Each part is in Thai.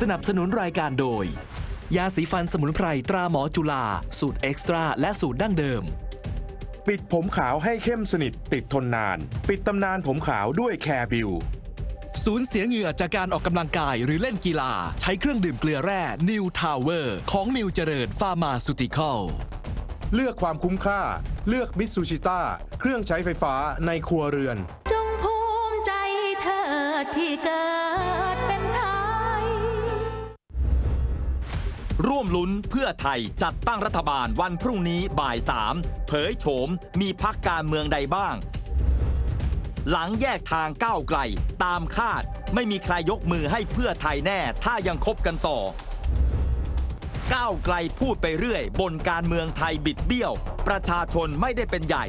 สนับสนุนรายการโดย ยาสีฟันสมุนไพรตราหมอจุฬาสูตรเอ็กซ์ตร้าและสูตรดั้งเดิม ปิดผมขาวให้เข้มสนิทติดทนนาน ปิดตำนานผมขาวด้วยแคร์บิวสูญเสียเหงื่อจากการออกกำลังกายหรือเล่นกีฬา ใช้เครื่องดื่มเกลือแร่นิวทาวเวอร์ของนิวเจริญฟาร์มาสุติคอลเลือกความคุ้มค่า เลือกมิตซูชิต้าเครื่องใช้ไฟฟ้าในครัวเรือน จงภูมิใจเธอที่เกิด ร่วมลุ้นเพื่อไทยจัดตั้งรัฐบาลวันพรุ่งนี้บ่ายสามเผยโฉมมีพักการเมืองใดบ้าง หลังแยกทางก้าวไกล ตามคาดไม่มีใครยกมือให้เพื่อไทยแน่ ถ้ายังคบกันต่อ ก้าวไกลพูดไปเรื่อย บนการเมืองไทยบิดเบี้ยว ประชาชนไม่ได้เป็นใหญ่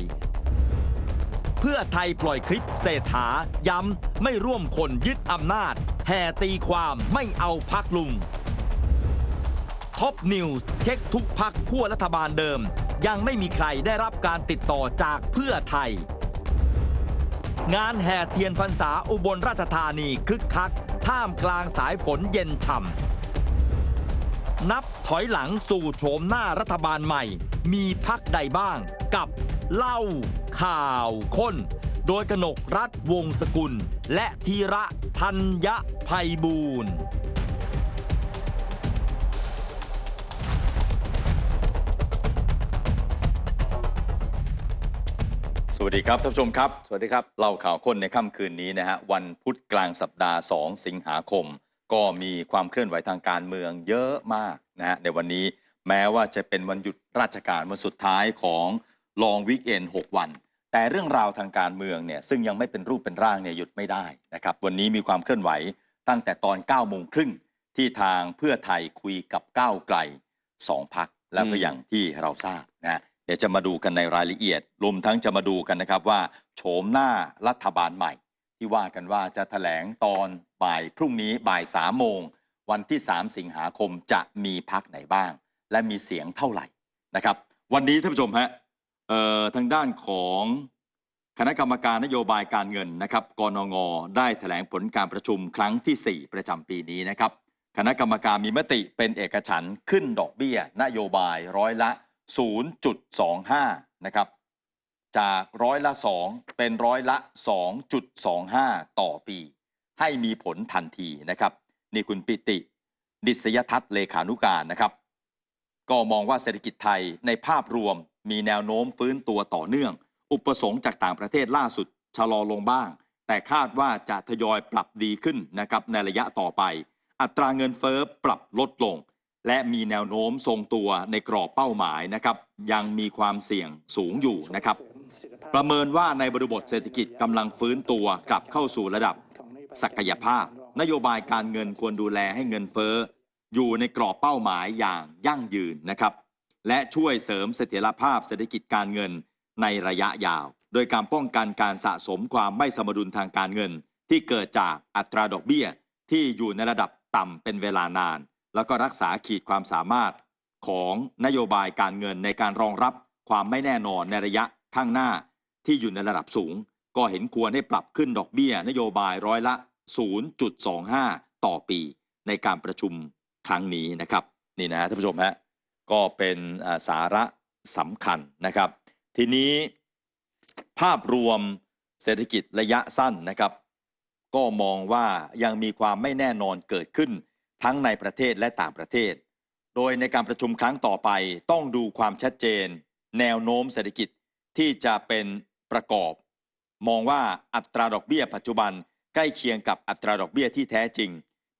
เพื่อไทยปล่อยคลิปเศรษฐาย้ำไม่ร่วมคนยึดอำนาจ แห่ตีความไม่เอาพักลุง ท็อปนิวส์เช็คทุกพักขั้วรัฐบาลเดิม ยังไม่มีใครได้รับการติดต่อจากเพื่อไทย งานแห่เทียนพรรษาอุบลราชธานีคึกคัก ท่ามกลางสายฝนเย็นฉ่ำนับถอยหลังสู่โฉมหน้ารัฐบาลใหม่ มีพักใดบ้าง กับเล่าข่าวค้นโดยกนกรัฐวงศ์สกุล และธีระธัญภัยบูรณ์ วัสดีครับท่านผู้ชมครับ สวัสดีครับ เล่าข่าวค้นในค่ำคืนนี้นะฮะวันพุธกลางสัปดาห์ 2 สิงหาคม ก็มีความเคลื่อนไหวทางการเมืองเยอะมากนะฮะในวันนี้แม้ว่าจะเป็นวันหยุดราชการวันสุดท้ายของลองวิกเอน6 วัน แต่เรื่องราวทางการเมืองเนี่ยซึ่งยังไม่เป็นรูปเป็นร่างเนี่ยหยุดไม่ได้นะครับวันนี้มีความเคลื่อนไหวตั้งแต่ตอน9โมงครึ่งที่ทางเพื่อไทยคุยกับก้าวไกลสองพักแล้วก็อย่างที่เราทราบนะเดี๋ยวจะมาดูกันในรายละเอียด รวมทั้งจะมาดูกันนะครับว่าโฉมหน้ารัฐบาลใหม่ ที่ว่ากันว่าจะแถลงตอนบ่ายพรุ่งนี้บ่ายสามโมง วันที่ 3 สิงหาคมจะมีพักไหนบ้าง และมีเสียงเท่าไหร่นะครับ วันนี้ท่านผู้ชมฮะทางด้านของคณะกรรมการนโยบายการเงินนะครับกนง ได้แถลงผลการประชุมครั้งที่ 4 ประจำปีนี้นะครับ คณะกรรมการมีมติเป็นเอกฉันขึ้นดอกเบี้ย นโยบายร้อยละ 0.25 นะครับ จากร้อยละ 2 เป็นร้อยละ 2.25 ต่อปี ให้มีผลทันทีนะครับ นี่คุณปิติ ดิษยทัศน์เลขานุการนะครับ ก็มองว่าเศรษฐกิจไทยในภาพรวมมีแนวโน้มฟื้นตัวต่อเนื่อง อุปสงค์จากต่างประเทศล่าสุดชะลอลงบ้าง แต่คาดว่าจะทยอยปรับดีขึ้นนะครับในระยะต่อไป อัตราเงินเฟ้อปรับลดลง และมีแนวโน้มทรงตัวในกรอบเป้าหมายนะครับ ยังมีความเสี่ยงสูงอยู่นะครับ ประเมินว่าในบริบทเศรษฐกิจกำลังฟื้นตัวกลับเข้าสู่ระดับ ศักยภาพ นโยบายการเงินควรดูแลให้เงินเฟ้อ อยู่ในกรอบเป้าหมายอย่างยั่งยืนนะครับ และช่วยเสริมเสถียรภาพเศรษฐกิจการเงินในระยะยาว โดยการป้องกันการสะสมความไม่สมดุลทางการเงิน ที่เกิดจากอัตราดอกเบี้ยที่อยู่ในระดับต่ำเป็นเวลานาน แล้วก็รักษาขีดความสามารถของนโยบายการเงินในการรองรับความไม่แน่นอนในระยะข้างหน้าที่อยู่ในระดับสูง ก็เห็นควรให้ปรับขึ้นดอกเบี้ย นโยบายร้อยละ 0.25 ต่อปี ในการประชุมครั้งนี้นะครับนี่นะฮะท่านผู้ชมฮะก็เป็นสาระสำคัญนะครับ ทีนี้ภาพรวมเศรษฐกิจระยะสั้นนะครับ ก็มองว่ายังมีความไม่แน่นอนเกิดขึ้น ทั้งในประเทศและต่างประเทศ โดยในการประชุมครั้งต่อไปต้องดูความชัดเจน แนวโน้มเศรษฐกิจที่จะเป็นประกอบ มองว่าอัตราดอกเบี้ยปัจจุบันใกล้เคียงกับอัตราดอกเบี้ยที่แท้จริง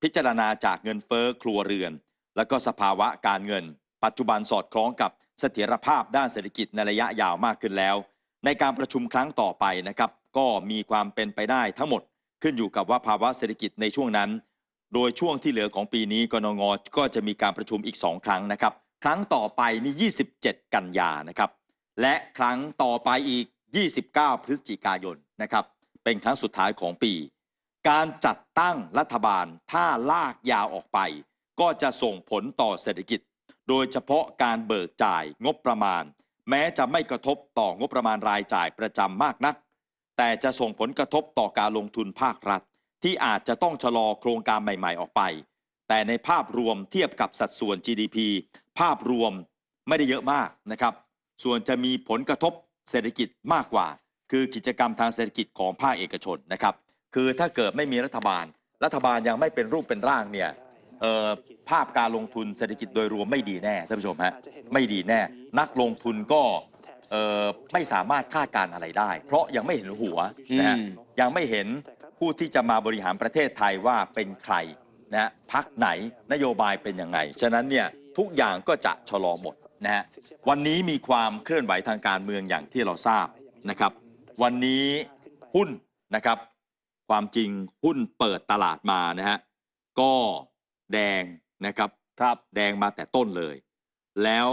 พิจารณาจากเงินเฟ้อครัวเรือน แล้วก็สภาวะการเงิน ปัจจุบันสอดคล้องกับเสถียรภาพด้านเศรษฐกิจในระยะยาวมากขึ้นแล้ว ในการประชุมครั้งต่อไปนะครับ ก็มีความเป็นไปได้ทั้งหมด ขึ้นอยู่กับว่าภาวะเศรษฐกิจในช่วงนั้น โดยช่วงที่เหลือของปีนี้กนงก็จะมีการประชุมอีก 2 ครั้งนะครับ ครั้งต่อไปนี่27 กันยานะครับ และครั้งต่อไปอีก 29 พฤศจิกายนนะครับ เป็นครั้งสุดท้ายของปี การจัดตั้งรัฐบาลถ้าลากยาวออกไป ก็จะส่งผลต่อเศรษฐกิจ โดยเฉพาะการเบิกจ่ายงบประมาณ แม้จะไม่กระทบต่องบประมาณรายจ่ายประจำมากนัก แต่จะส่งผลกระทบต่อการลงทุนภาครัฐ ที่อาจจะต้องชะลอโครงการใหม่ ๆ ออกไป แต่ในภาพรวมเทียบกับสัดส่วน GDP ภาพรวมไม่ได้เยอะมากนะครับ ส่วนจะมีผลกระทบเศรษฐกิจมากกว่า คือกิจกรรมทางเศรษฐกิจของภาคเอกชนนะครับ คือถ้าเกิดไม่มีรัฐบาล รัฐบาลยังไม่เป็นรูปเป็นร่างเนี่ยเอ่อภาพการลงทุนเศรษฐกิจโดยรวมไม่ดีแน่ท่านผู้ชมฮะไม่ดีแน่ นักลงทุนก็เอ่อไม่สามารถคาดการณ์อะไรได้ เพราะยังไม่เห็นหัวนะฮะอืมยังไม่เห็น ผู้ที่จะมาบริหารประเทศไทยว่าเป็นใครนะฮะพักไหนนโยบายเป็นยังไง ฉะนั้นเนี่ยทุกอย่างก็จะชะลอหมดนะฮะวันนี้มีความเคลื่อนไหวทางการเมืองอย่างที่เราทราบนะครับ วันนี้หุ้นนะครับ ความจริงหุ้นเปิดตลาดมานะฮะก็แดงนะครับครับแดงมาแต่ต้นเลย แล้ว